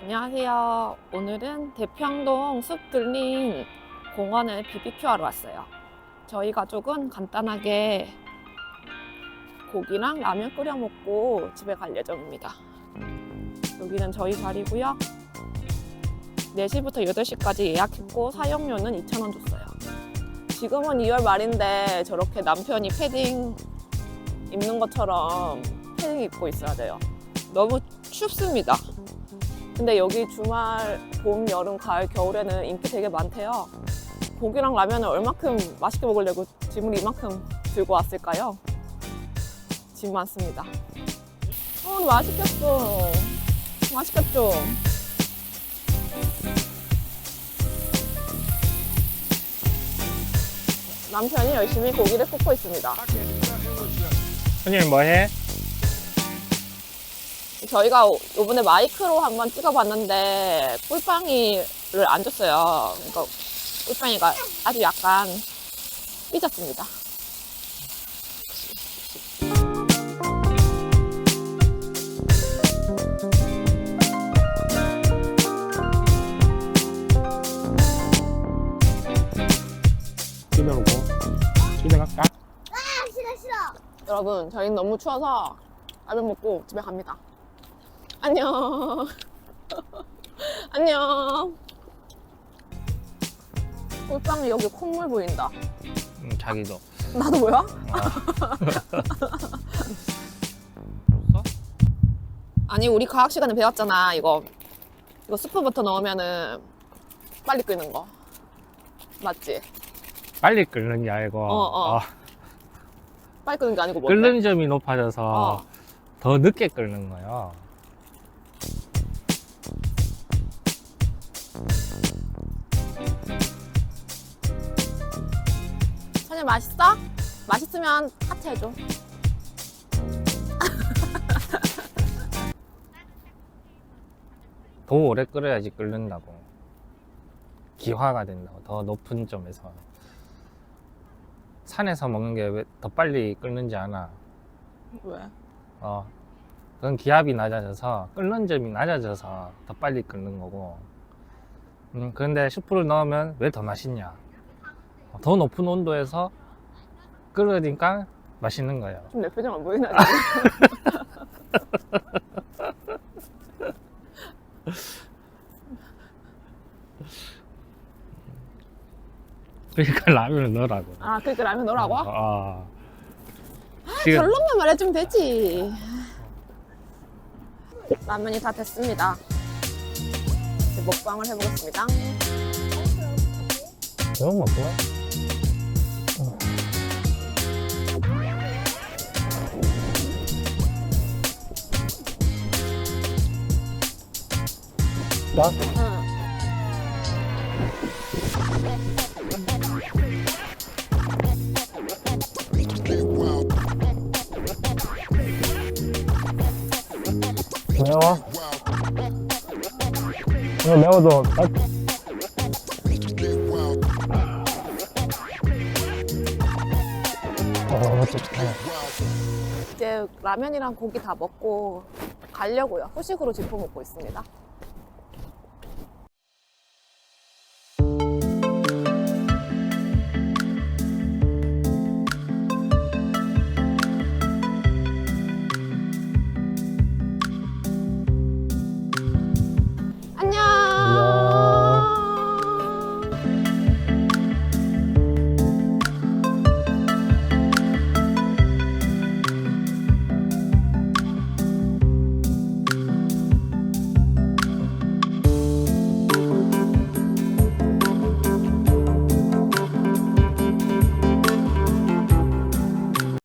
안녕하세요. 오늘은 대평동 숲 들린 공원에 BBQ 하러 왔어요. 저희 가족은 간단하게 고기랑 라면 끓여 먹고 집에 갈 예정입니다. 여기는 저희 자리고요. 4시부터 8시까지 예약했고 사용료는 2,000원 줬어요. 지금은 2월 말인데 저렇게 남편이 패딩 입는 것처럼 패딩 입고 있어야 돼요. 너무 춥습니다. 근데 여기 주말, 봄, 여름, 가을, 겨울에는 인기 되게 많대요. 고기랑 라면을 얼마큼 맛있게 먹으려고 짐을 이만큼 들고 왔을까요? 짐 많습니다. 어, 맛있겠어. 맛있겠죠? 남편이 열심히 고기를 굽고 있습니다. 손님 뭐해? 저희가 이번에 마이크로 한번 찍어봤는데 꿀빵이를 안 줬어요. 그러니까 꿀빵이가 아주 약간 삐졌습니다. 집에 오고 집에 갈까? 싫어 싫어. 여러분, 저희는 너무 추워서 라면 먹고 집에 갑니다. 안녕. 안녕. 꿀빵이 여기 콧물 보인다. 응 자기도 나도 뭐야? 줬어? 아니 우리 과학 시간에 배웠잖아 이거 이거 스프부터 넣으면은 빨리 끓는 거 맞지? 빨리 끓는 게 아니고 어, 어. 어, 빨리 끓는 게 아니고 뭔데? 끓는 점이 높아져서 어. 더 늦게 끓는 거예요 선생 맛있어? 맛있으면 하트 해줘. 더 오래 끓여야지 끓는다고. 기화가 된다고. 더 높은 점에서. 산에서 먹는 게 왜 더 빨리 끓는지 아나? 왜? 어. 그건 기압이 낮아져서 끓는 점이 낮아져서 더 빨리 끓는 거고. 음, 그런데 슈프를 넣으면 왜 더 맛있냐 더 높은 온도에서 끓으니까 맛있는 거예요 좀 내 표정 안 보이나? 그러니까 라면을 넣으라고 아 그러니까 라면 넣으라고? 어, 어. 지금 결론만 말해주면 되지 라면이 다 됐습니다 이제 먹방을 해보겠습니다 너무 먹구나 나? 응. 매워? 이거 매워도 딱 어. 이제 라면이랑 고기 다 먹고 가려고요 후식으로 짚어 먹고 있습니다